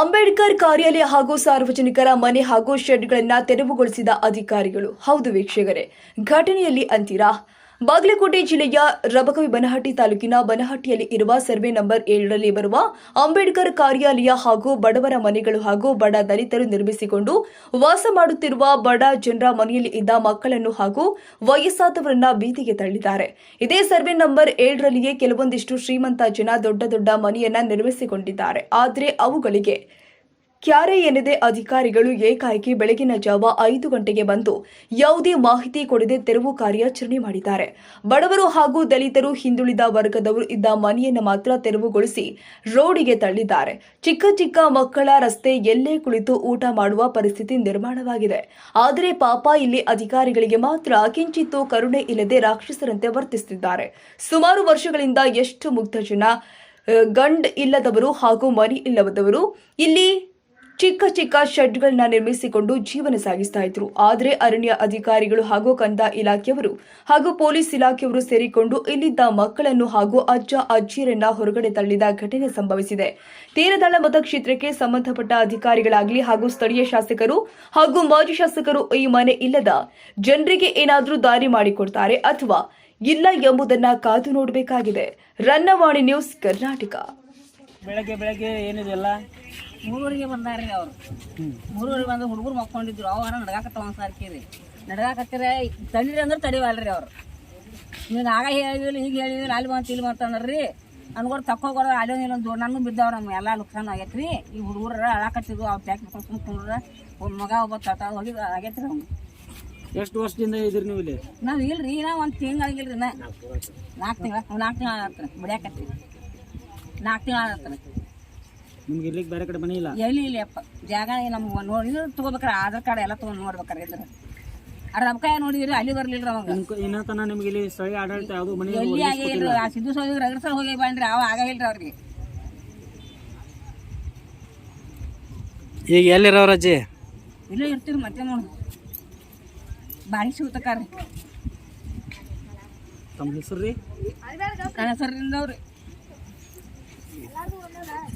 ಅಂಬೇಡ್ಕರ್ ಕಾರ್ಯಾಲಯ ಹಾಗೂ ಸಾರ್ವಜನಿಕರ ಮನೆ ಹಾಗೂ ಶೆಡ್ಗಳನ್ನು ತೆರವುಗೊಳಿಸಿದ ಅಧಿಕಾರಿಗಳು. ಹೌದು ವೀಕ್ಷಕರೇ ಘಟನೆಯಲ್ಲಿ ಅಂತೀರಾ? ಬಾಗಲಕೋಟೆ ಜಿಲ್ಲೆಯ ರಬಕವಿ ಬನಹಟ್ಟಿ ತಾಲೂಕಿನ ಬನಹಟ್ಟಿಯಲ್ಲಿ ಇರುವ ಸರ್ವೆ ನಂಬರ್ ಏಳರಲ್ಲಿ ಬರುವ ಅಂಬೇಡ್ಕರ್ ಕಾರ್ಯಾಲಯ ಹಾಗೂ ಬಡವರ ಮನೆಗಳು ಹಾಗೂ ಬಡ ದಲಿತರು ನಿರ್ಮಿಸಿಕೊಂಡು ವಾಸ ಮಾಡುತ್ತಿರುವ ಬಡ ಜನರ ಮನೆಯಲ್ಲಿ ಇದ್ದ ಮಕ್ಕಳನ್ನು ಹಾಗೂ ವಯಸ್ಸಾದವರನ್ನ ಬೀದಿಗೆ ತಳ್ಳಿದ್ದಾರೆ. ಇದೇ ಸರ್ವೆ ನಂಬರ್ ಏಳರಲ್ಲಿಯೇ ಕೆಲವೊಂದಿಷ್ಟು ಶ್ರೀಮಂತ ಜನ ದೊಡ್ಡ ದೊಡ್ಡ ಮನೆಯನ್ನ ನಿರ್ಮಿಸಿಕೊಂಡಿದ್ದಾರೆ. ಆದರೆ ಅವುಗಳಿಗೆ ಕ್ಯಾರೆ ಎನ್ನದೆ ಅಧಿಕಾರಿಗಳು ಏಕಾಏಕಿ ಬೆಳಗಿನ ಜಾವ ಐದು ಗಂಟೆಗೆ ಬಂದು ಯಾವುದೇ ಮಾಹಿತಿ ಕೊಡದೆ ತೆರವು ಕಾರ್ಯಾಚರಣೆ ಮಾಡಿದ್ದಾರೆ. ಬಡವರು ಹಾಗೂ ದಲಿತರು ಹಿಂದುಳಿದ ವರ್ಗದವರು ಇದ್ದ ಮನೆಯನ್ನು ಮಾತ್ರ ತೆರವುಗೊಳಿಸಿ ರೋಡಿಗೆ ತಳ್ಳಿದ್ದಾರೆ. ಚಿಕ್ಕ ಚಿಕ್ಕ ಮಕ್ಕಳ ರಸ್ತೆ ಎಲ್ಲೇ ಕುಳಿತು ಊಟ ಮಾಡುವ ಪರಿಸ್ಥಿತಿ ನಿರ್ಮಾಣವಾಗಿದೆ. ಆದರೆ ಪಾಪ ಇಲ್ಲಿ ಅಧಿಕಾರಿಗಳಿಗೆ ಮಾತ್ರ ಕಿಂಚಿತ್ತು ಕರುಣೆ ಇಲ್ಲದೆ ರಾಕ್ಷಸರಂತೆ ವರ್ತಿಸುತ್ತಿದ್ದಾರೆ. ಸುಮಾರು ವರ್ಷಗಳಿಂದ ಎಷ್ಟು ಮುಗ್ಧ ಜನ ಗಂಡ್ ಇಲ್ಲದವರು ಹಾಗೂ ಮರಿ ಇಲ್ಲದವರು ಇಲ್ಲಿ ಚಿಕ್ಕ ಚಿಕ್ಕ ಶೆಡ್ಗಳನ್ನ ನಿರ್ಮಿಸಿಕೊಂಡು ಜೀವನ ಸಾಗಿಸ್ತಾ ಇದ್ರು. ಆದರೆ ಅರಣ್ಯ ಅಧಿಕಾರಿಗಳು ಹಾಗೂ ಕಂದ ಇಲಾಖೆಯವರು ಹಾಗೂ ಪೊಲೀಸ್ ಇಲಾಖೆಯವರು ಸೇರಿಕೊಂಡು ಇಲ್ಲಿದ್ದ ಮಕ್ಕಳನ್ನು ಹಾಗೂ ಅಜ್ಜ ಅಜ್ಜಿಯರನ್ನ ಹೊರಗಡೆ ತಳ್ಳಿದ ಘಟನೆ ಸಂಭವಿಸಿದೆ. ತೀರದಾಳ ಮತಕ್ಷೇತ್ರಕ್ಕೆ ಸಂಬಂಧಪಟ್ಟ ಅಧಿಕಾರಿಗಳಾಗಲಿ ಹಾಗೂ ಸ್ಥಳೀಯ ಶಾಸಕರು ಹಾಗೂ ಮಾಜಿ ಶಾಸಕರು ಈ ಮನೆ ಇಲ್ಲದ ಜನರಿಗೆ ಏನಾದರೂ ದಾರಿ ಮಾಡಿಕೊಡ್ತಾರೆ ಅಥವಾ ಇಲ್ಲ ಎಂಬುದನ್ನ ಕಾದು ನೋಡಬೇಕಾಗಿದೆ. ರನ್ನವಾಣಿ ನ್ಯೂಸ್ ಕರ್ನಾಟಕ. ಬೆಳಗ್ಗೆ ಬೆಳಗ್ಗೆ ಏನಿದೆಲ್ಲ ಮೂರುವರೆಗೆ ಬಂದಾರ್ರಿ ಅವ್ರು. ಮೂರುವರೆಗೆ ಬಂದು ಹುಡುಗರು ಮಕ್ಕೊಂಡಿದ್ರು. ಅವರ ನಡ್ಗಾಕತ್ತ ಒಂದು ಸಾರ್ಕಿರಿ ನಡ್ಗಾಕತ್ತಿರ ತಡೀರಿ ಅಂದ್ರೆ ತಡಿವಲ್ರಿ ಅವ್ರು. ನೀವು ಆಗ ಹೇಳಿದ್ವಿ ಈಗ ಹೇಳಿದ್ವಿ ಅಲ್ಲಿ ಬಂತು ಇಲ್ಲಿ ಬಂತು ಅಂದ್ರಿ ಅನ್ಕೊಂಡು ತಕ್ಕೋಗೋರ ಅಲ್ಲಿ ಒಂದು ದೂರ ನಾನು ಬಿದ್ದವ್ರು ನಮ್ಮ ಎಲ್ಲ ನುಕ್ಸಾನ ಆಗೈತ್ರಿ. ಈ ಹುಡುಗರ ಅಳಾಕತ್ತಿದ್ವು ಅವ್ರು ಟ್ಯಾಕ್ ಮಾಡ್ಕೊಂಡು ಒಬ್ಬ ಮಗ ಒಬ್ಬ ತಟ ಹೋಗಿ ಆಗೈತ್ರಿ ಅವ್ನು. ಎಷ್ಟು ವರ್ಷದಿಂದ ಇದ್ರಿ ನೀವು ಇಲ್ಲಿ? ನಾವು ಇಲ್ರಿ ನಾ ಒಂದು ತಿಂಗಳಾಗಿಲ್ರಿ ನಾ ನಾಲ್ಕು ತಿಂಗಳ ನಾಲ್ಕು ತಿಂಗಳ ಬಿಡ್ಯಾಕತ್ತಿ ನಾಲ್ಕು ತಿಂಗಳ ನಿಮ್ಗೆ ಇರ್ಲಿಕ್ಕೆ ಬೇರೆ ಕಡೆ ಮನೆ ಇಲ್ಲ? ಎಲ್ಲಿ ಇಲ್ಲಪ್ಪ ಜಾಗ ನಮ್ಗೆ. ನೋಡಿ ಇದು ತಗೋಬೇಕಾರ ಆಧಾರ್ ಕಾರ್ಡ್ ಎಲ್ಲ ತೊಗೊಂಡು ನೋಡ್ಬೇಕಾರೆ ಇದ್ರ. ಅದ್ರ ಕೈ ನೋಡಿದ್ರಿ ಅಲ್ಲಿ ಬರ್ಲಿಲ್ಲ ಅವಾಗ. ನಿಮ್ಗೆ ಇಲ್ಲಿ ಸ್ಥಳೀಯ ಆಡಳಿತ ಯಾವುದು ಮನೆ ಎಲ್ಲಿ ಆಗಿಲ್ಲ ಆ ಸಿದ್ದು ಸೋಗಿ ರಗಡ್ಸಲ್ ಹೋಗಿ ಬಂದ್ರೆ ಅವ ಆಗಿಲ್ರಿ ಅವ್ರಿಗೆ. ಈಗ ಎಲ್ಲಿರೋರು ಅಜ್ಜಿ? ಇಲ್ಲೇ ಇರ್ತೀರಿ ಮತ್ತೆ ನೋಡಿ. ಬಾಡಿ ಸಿಗ್ತಕ್ಕಾರ್ರಿ ತಮ್ಮ ಹೆಸರು ರೀ? ನನ್ನ ಹೆಸರಿಂದವ್ರಿ எல்லாரும் ஒண்ணுதான்